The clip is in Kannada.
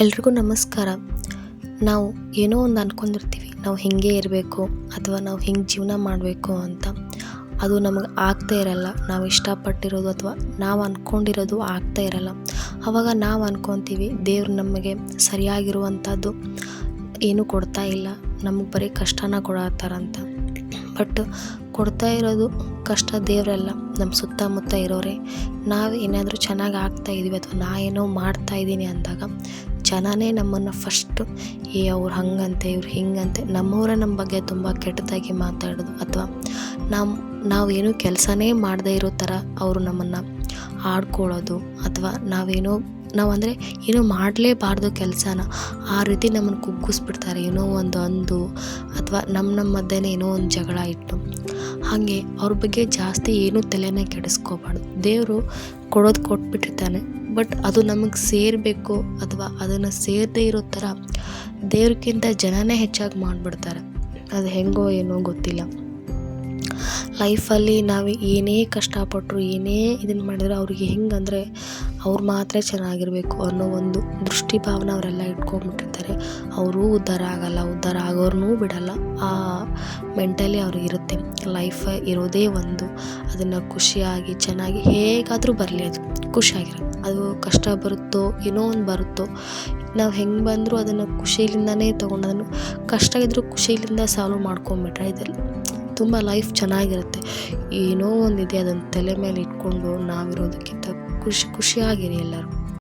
ಎಲ್ರಿಗೂ ನಮಸ್ಕಾರ. ನಾವು ಏನೋ ಒಂದು ಅಂದ್ಕೊಂಡಿರ್ತೀವಿ ನಾವು ಹೆಂಗೆ ಇರಬೇಕು ಅಥವಾ ನಾವು ಹೆಂಗೆ ಜೀವನ ಮಾಡಬೇಕು ಅಂತ. ಅದು ನಮಗೆ ಆಗ್ತಾ ಇರಲ್ಲ. ನಾವು ಇಷ್ಟಪಟ್ಟಿರೋದು ಅಥವಾ ನಾವು ಅಂದ್ಕೊಂಡಿರೋದು ಆಗ್ತಾ ಇರಲ್ಲ. ಆವಾಗ ನಾವು ಅಂದ್ಕೊತೀವಿ ದೇವ್ರು ನಮಗೆ ಸರಿಯಾಗಿರುವಂಥದ್ದು ಏನೂ ಕೊಡ್ತಾ ಇಲ್ಲ. ನಮಗೆ ಬರೀ ಕಷ್ಟನ ಕೊಡತ್ತಾರಂತ ಬಟ್ ಕೊಡ್ತಾ ಇರೋದು ಕಷ್ಟ ದೇವರಲ್ಲ. ನಮ್ಮ ಸುತ್ತಮುತ್ತ ಇರೋರೆ. ನಾವು ಏನಾದರೂ ಚೆನ್ನಾಗಿ ಆಗ್ತಾ ಇದೀವಿ ಅಥವಾ ನಾ ಏನೋ ಮಾಡ್ತಾ ಇದ್ದೀನಿ ಅಂದಾಗ ಜನನೇ ನಮ್ಮನ್ನು ಫಸ್ಟು ಏ ಅವ್ರು ಹಂಗಂತೆ, ಇವ್ರು ಹಿಂಗಂತೆ, ನಮ್ಮವರೇ ನಮ್ಮ ಬಗ್ಗೆ ತುಂಬ ಕೆಟ್ಟದಾಗಿ ಮಾತಾಡೋದು. ಅಥವಾ ನಮ್ಮ ನಾವೇನು ಕೆಲಸನೇ ಮಾಡದೇ ಇರೋ ಥರ ಅವರು ನಮ್ಮನ್ನು ಆಡ್ಕೊಳ್ಳೋದು. ಅಥವಾ ನಾವೇನೋ ನಾವು ಅಂದರೆ ಏನೋ ಮಾಡಲೇಬಾರ್ದು ಕೆಲಸನ. ಆ ರೀತಿ ನಮ್ಮನ್ನು ಕುಗ್ಗಿಸ್ಬಿಡ್ತಾರೆ. ಏನೋ ಒಂದು ಅಂದು, ಅಥವಾ ನಮ್ಮ ನಮ್ಮ ಮಧ್ಯೆನೇ ಏನೋ ಒಂದು ಜಗಳ ಇಟ್ಟು. ಹಾಗೆ ಅವ್ರ ಬಗ್ಗೆ ಜಾಸ್ತಿ ಏನೂ ತಲೆನೇ ಕೆಡಿಸ್ಕೋಬಾರ್ದು. ದೇವರು ಕೊಡೋದು ಕೊಟ್ಬಿಟ್ಟಿರ್ತಾನೆ. ಬಟ್ ಅದು ನಮಗೆ ಸೇರಬೇಕು ಅಥವಾ ಅದನ್ನು ಸೇರದೇ ಇರೋ ಥರ ದೇವ್ರಿಗಿಂತ ಜನನೇ ಹೆಚ್ಚಾಗಿ ಮಾಡಿಬಿಡ್ತಾರೆ. ಅದು ಹೆಂಗೋ ಏನೋ ಗೊತ್ತಿಲ್ಲ. ಲೈಫಲ್ಲಿ ನಾವು ಏನೇ ಕಷ್ಟಪಟ್ಟರು ಏನೇ ಇದನ್ನು ಮಾಡಿದ್ರು ಅವ್ರಿಗೆ ಹೆಂಗಂದರೆ ಅವ್ರು ಮಾತ್ರ ಚೆನ್ನಾಗಿರಬೇಕು ಅನ್ನೋ ಒಂದು ದೃಷ್ಟಿ ಭಾವನೆ ಅವರೆಲ್ಲ ಇಟ್ಕೊಂಡ್ಬಿಟ್ಟಿರ್ತಾರೆ. ಅವರು ಉದ್ಧಾರ ಆಗಲ್ಲ, ಉದ್ಧಾರ ಆಗೋರ್ನೂ ಬಿಡಲ್ಲ. ಆ ಮೆಂಟಲಿ ಅವ್ರಿಗೆ ಇರುತ್ತೆ. ಲೈಫ್ ಇರೋದೇ ಒಂದು. ಅದನ್ನು ಖುಷಿಯಾಗಿ, ಚೆನ್ನಾಗಿ ಹೇಗಾದರೂ ಬರಲಿ ಅದು. ಖುಷಿಯಾಗಿರೋ ಅದು ಕಷ್ಟ ಬರುತ್ತೋ, ಏನೋ ಒಂದು ಬರುತ್ತೋ, ನಾವು ಹೆಂಗೆ ಬಂದರೂ ಅದನ್ನು ಖುಷಿಲಿಂದನೇ ತೊಗೊಂಡು ಅದನ್ನು ಕಷ್ಟ ಇದ್ದರೂ ಖುಷಿಯಿಂದ ಸಾಲ್ವ್ ಮಾಡ್ಕೊಂಬಿಟ್ರೆ ಇದೆಲ್ಲ ತುಂಬ ಲೈಫ್ ಚೆನ್ನಾಗಿರುತ್ತೆ. ಏನೋ ಒಂದಿದೆ ಅದನ್ನು ತಲೆ ಮೇಲೆ ಇಟ್ಕೊಂಡು ನಾವಿರೋದಕ್ಕಿಂತ ಖುಷಿ ಖುಷಿಯಾಗಿರಿ ಎಲ್ಲರೂ.